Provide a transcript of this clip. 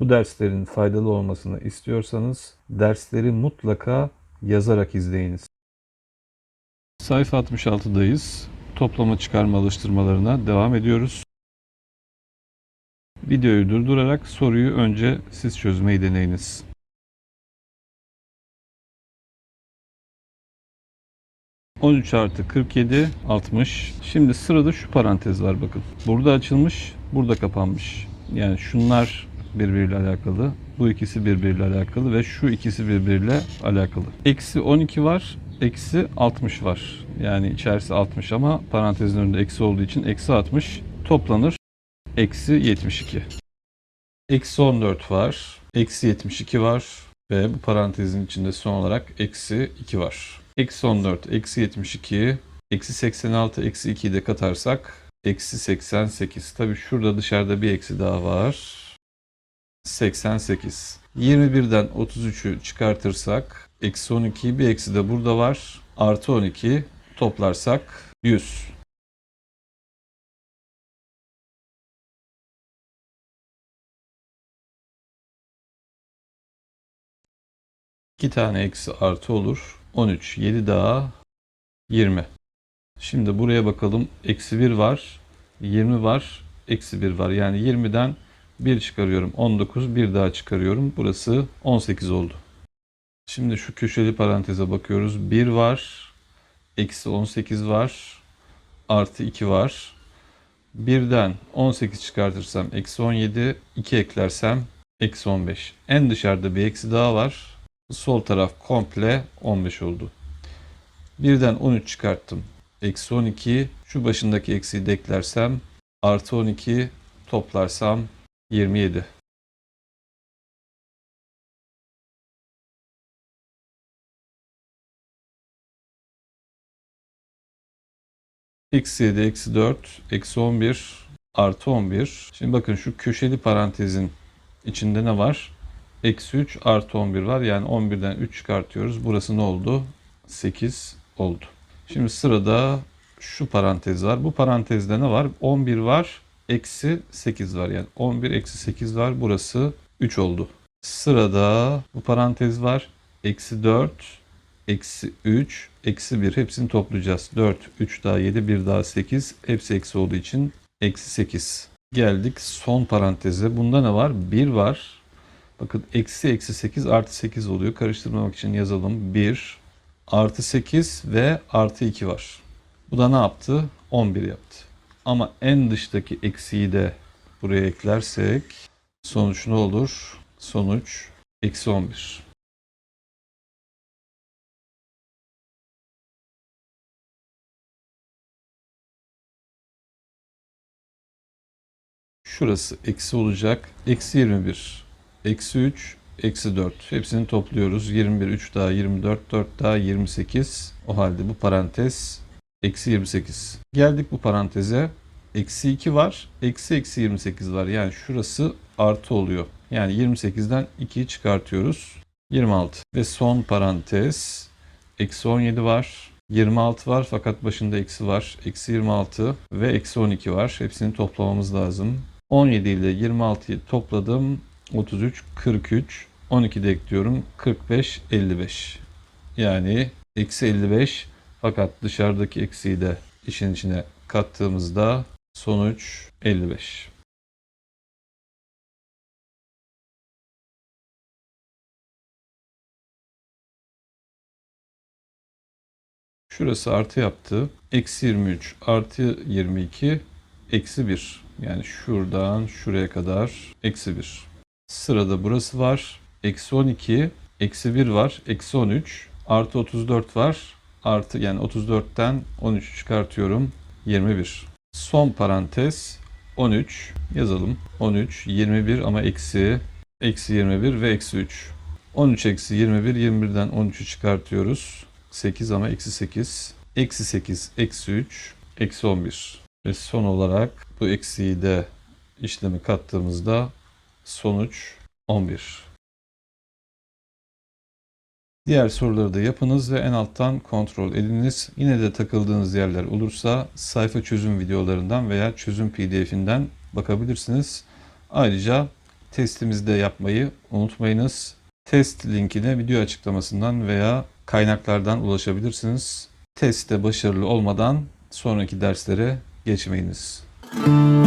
Bu derslerin faydalı olmasını istiyorsanız dersleri mutlaka yazarak izleyiniz. Sayfa 66'dayız. Toplama çıkarma alıştırmalarına devam ediyoruz. Videoyu durdurarak soruyu önce siz çözmeyi deneyiniz. ...13 artı 47, 60. Şimdi sırada şu parantez var bakın. Burada açılmış, burada kapanmış. Yani şunlar birbiriyle alakalı. Bu ikisi birbiriyle alakalı ve şu ikisi birbiriyle alakalı. Eksi 12 var, eksi 60 var. Yani içerisi 60 ama parantezin önünde eksi olduğu için eksi 60 toplanır. Eksi 72. Eksi 14 var. Eksi 72 var. Ve bu parantezin içinde son olarak eksi 2 var. Eksi 14, eksi 72, eksi 86, eksi 2'yi de katarsak eksi 88. Tabi şurada dışarıda bir eksi daha var. 88. 21'den 33'ü çıkartırsak eksi 12 bir eksi de burada var. Artı 12 toplarsak 100. İki tane eksi artı olur. 13, 7 daha 20. Şimdi buraya bakalım. Eksi 1 var. 20 var. Eksi 1 var. Yani 20'den 1 çıkarıyorum. 19. Bir daha çıkarıyorum. Burası 18 oldu. Şimdi şu köşeli paranteze bakıyoruz. 1 var. Eksi 18 var. Artı 2 var. 1'den 18 çıkartırsam eksi 17. 2 eklersem eksi 15. En dışarıda bir eksi daha var. Sol taraf komple 15 oldu. Birden 13 çıkarttım. Eksi 12. Şu başındaki eksiği de eklersem artı 12 toplarsam 27. Eksi 7, eksi 4, eksi 11, artı 11. Şimdi bakın şu köşeli parantezin içinde ne var? Eksi 3 artı 11 var. Yani 11'den 3 çıkartıyoruz. Burası ne oldu? 8 oldu. Şimdi sırada şu parantez var. Bu parantezde ne var? 11 var. Eksi 8 var. Yani 11 eksi 8 var. Burası 3 oldu. Sırada bu parantez var. Eksi 4, eksi 3, eksi 1. Hepsini toplayacağız. 4, 3 daha 7, 1 daha 8. Hepsi eksi olduğu için eksi 8. Geldik son paranteze. Bunda ne var? 1 var. Bakın eksi eksi 8 artı 8 oluyor. Karıştırmamak için yazalım. 1 artı 8 ve artı 2 var. Bu da ne yaptı? 11 yaptı. Ama en dıştaki eksiği de buraya eklersek sonuç ne olur? Sonuç eksi 11. Şurası eksi olacak. Eksi 21. Eksi 3, eksi 4. Hepsini topluyoruz. 21, 3 daha 24, 4 daha 28. O halde bu parantez eksi 28. Geldik bu paranteze. Eksi 2 var. Eksi eksi 28 var. Yani şurası artı oluyor. Yani 28'den 2'yi çıkartıyoruz. 26. Ve son parantez. Eksi 17 var. 26 var fakat başında eksi var. Eksi 26 ve eksi 12 var. Hepsini toplamamız lazım. 17 ile 26'yı topladım. 33, 43, 12 de ekliyorum. 45, 55. Yani eksi 55 fakat dışarıdaki eksiği de işin içine kattığımızda sonuç 55. Şurası artı yaptı. Eksi 23 artı 22 eksi 1. Yani şuradan şuraya kadar eksi 1. Sırada burası var. Eksi 12, eksi 1 var. Eksi 13, artı 34 var. Artı yani 34'ten 13 çıkartıyorum. 21. Son parantez 13 yazalım. 13, 21 ama eksi, eksi 21 ve eksi 3. 13 eksi 21, 21'den 13'ü çıkartıyoruz. 8 ama eksi 8. Eksi 8, eksi 3, eksi 11. Ve son olarak bu eksiği de işlemi kattığımızda sonuç 11. Diğer soruları da yapınız ve en alttan kontrol ediniz. Yine de takıldığınız yerler olursa sayfa çözüm videolarından veya çözüm pdf'inden bakabilirsiniz. Ayrıca testimizde yapmayı unutmayınız. Test linkine video açıklamasından veya kaynaklardan ulaşabilirsiniz. Testte başarılı olmadan sonraki derslere geçmeyiniz. Müzik